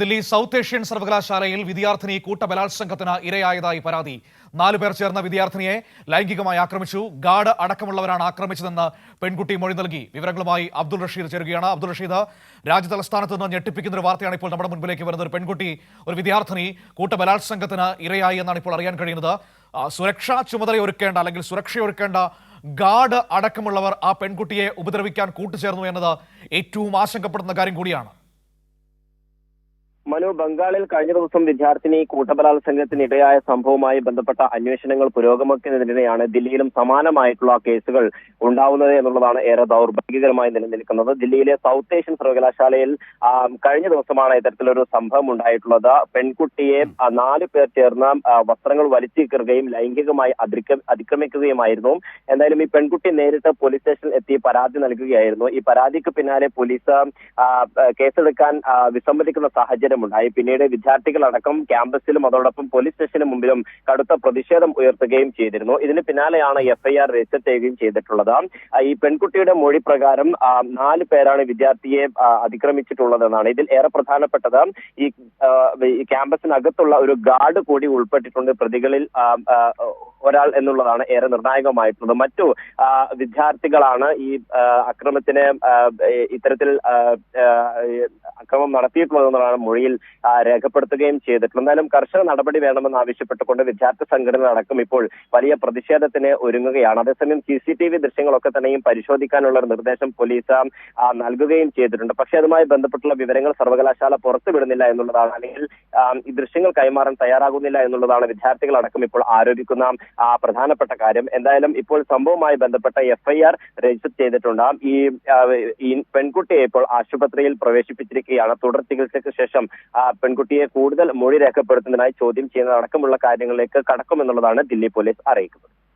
Delhi south Asian സർവകലാശാലയിൽ വിദ്യാർത്ഥിനി കൂട്ടബലാത്സംഗത്തിന് ഇരയായതായി പരാതി. നാലു പേർ ചേർന്ന വിദ്യാർത്ഥിനിയെ ലൈംഗികമായി ആക്രമിച്ചു. ഗാർഡ് അടക്കമുള്ളവരാണ് ആക്രമിച്ചതെന്ന് പെൺകുട്ടി മൊഴി നൽകി. വിവരങ്ങളുമായി അബ്ദുൾ റഷീദ് ചേരുകയാണ്. അബ്ദുൾ റഷീദ് രാജ്യതലസ്ഥാനത്ത് നിന്ന് ഞെട്ടിപ്പിക്കുന്ന ഒരു വാർത്തയാണ് ഇപ്പോൾ നമ്മുടെ മുൻപിലേക്ക് വരുന്നത്. ഒരു പെൺകുട്ടി ഒരു വിദ്യാർത്ഥിനി കൂട്ടബലാത്സംഗത്തിന് ഇരയായി എന്നാണ് ഇപ്പോൾ അറിയാൻ കഴിയുന്നത്. സുരക്ഷാ ചുമതലയൊരുക്കേണ്ട അല്ലെങ്കിൽ സുരക്ഷയൊരുക്കേണ്ട ഗാർഡ് അടക്കമുള്ളവർ ആ പെൺകുട്ടിയെ ഉപദ്രവിക്കാൻ കൂട്ടുചേർന്നു എന്നത് ഏറ്റവും ആശങ്കപ്പെടുന്ന കാര്യം കൂടിയാണ്. മനു ബംഗാളിൽ കഴിഞ്ഞ ദിവസം വിദ്യാർത്ഥിനി കൂട്ടബലാത്സംഗത്തിനിടയായ സംഭവവുമായി ബന്ധപ്പെട്ട അന്വേഷണങ്ങൾ പുരോഗമിക്കുന്നതിനിടെയാണ് ദില്ലിയിലും സമാനമായിട്ടുള്ള കേസുകൾ ഉണ്ടാവുന്നത് എന്നുള്ളതാണ് ഏറെ ദൗർഭാഗ്യകരമായി നിലനിൽക്കുന്നത്. ദില്ലിയിലെ സൗത്ത് ഏഷ്യൻ സർവകലാശാലയിൽ കഴിഞ്ഞ ദിവസമാണ് ഇത്തരത്തിലൊരു സംഭവം ഉണ്ടായിട്ടുള്ളത്. പെൺകുട്ടിയെ നാല് പേർ ചേർന്ന് വസ്ത്രങ്ങൾ വലിച്ചീക്കുകയും ലൈംഗികമായി അതിക്ര- അതിക്രമിക്കുകയുമായിരുന്നു. എന്തായാലും ഈ പെൺകുട്ടി നേരിട്ട് പോലീസ് സ്റ്റേഷനിൽ എത്തി പരാതി നൽകുകയായിരുന്നു. ഈ പരാതിക്ക് പിന്നാലെ പോലീസ് കേസെടുക്കാൻ വിസമ്മതിക്കുന്ന വിസമ്മതിക്കുന്ന സാഹചര്യമുണ്ടായി പിന്നീട് വിദ്യാർത്ഥികളടക്കം ക്യാമ്പസിലും അതോടൊപ്പം പോലീസ് സ്റ്റേഷന് മുമ്പിലും കടുത്ത പ്രതിഷേധം ഉയർത്തുകയും ചെയ്തിരുന്നു. ഇതിന് പിന്നാലെയാണ് എഫ്ഐആർ രജിസ്റ്റർ ചെയ്യുകയും ചെയ്തിട്ടുള്ളത്. ഈ പെൺകുട്ടിയുടെ മൊഴി പ്രകാരം നാല് പേരാണ് വിദ്യാർത്ഥിയെ അതിക്രമിച്ചിട്ടുള്ളതെന്നാണ്. ഇതിൽ ഏറെ പ്രധാനപ്പെട്ടത് ഈ ക്യാമ്പസിനകത്തുള്ള ഒരു ഗാർഡ് കൂടി ഉൾപ്പെട്ടിട്ടുണ്ട്. പ്രതികളിൽ ഒരാൾ എന്നുള്ളതാണ് ഏറെ നിർണായകമായിട്ടുള്ളത്. മറ്റു വിദ്യാർത്ഥികളാണ് ഈ അക്രമത്തിന് ഇത്തരത്തിൽ അക്രമം നടത്തിയിട്ടുള്ളതെന്നാണ് മൊഴിയിൽ രേഖപ്പെടുത്തുകയും ചെയ്തിട്ടുള്ളത്. എന്തായാലും കർശന നടപടി വേണമെന്ന് ആവശ്യപ്പെട്ടുകൊണ്ട് വിദ്യാർത്ഥി സംഘടന അടക്കം ഇപ്പോൾ വലിയ പ്രതിഷേധത്തിന് ഒരുങ്ങുകയാണ്. അതേസമയം സി സി ടി വി ദൃശ്യങ്ങളൊക്കെ തന്നെയും പരിശോധിക്കാനുള്ള നിർദ്ദേശം പോലീസ് നൽകുകയും ചെയ്തിട്ടുണ്ട്. പക്ഷെ അതുമായി ബന്ധപ്പെട്ടുള്ള വിവരങ്ങൾ സർവകലാശാല പുറത്തുവിടുന്നില്ല എന്നുള്ളതാണ്. അല്ലെങ്കിൽ ഈ ദൃശ്യങ്ങൾ കൈമാറാൻ തയ്യാറാകുന്നില്ല എന്നുള്ളതാണ് വിദ്യാർത്ഥികളടക്കം ഇപ്പോൾ ആരോപിക്കുന്ന പ്രധാനപ്പെട്ട കാര്യം. എന്തായാലും ഇപ്പോൾ സംഭവവുമായി ബന്ധപ്പെട്ട എഫ്ഐആർ രജിസ്റ്റർ ചെയ്തിട്ടുണ്ട്. ഈ ആ, ഈ പെൺകുട്ടിയെ ഇപ്പോൾ ആശുപത്രിയിൽ പ്രവേശിപ്പിച്ചിരിക്കുകയാണ്. തുടർ ചികിത്സയ്ക്ക് ശേഷം ആ, പെൺകുട്ടിയെ കൂടുതൽ മൊഴി രേഖപ്പെടുത്തുന്നതിനായി ചോദ്യം ചെയ്യുന്നതടക്കമുള്ള കാര്യങ്ങളിലേക്ക് കടക്കുമെന്നുള്ളതാണ് ദില്ലി പോലീസ് അറിയിക്കുന്നത്.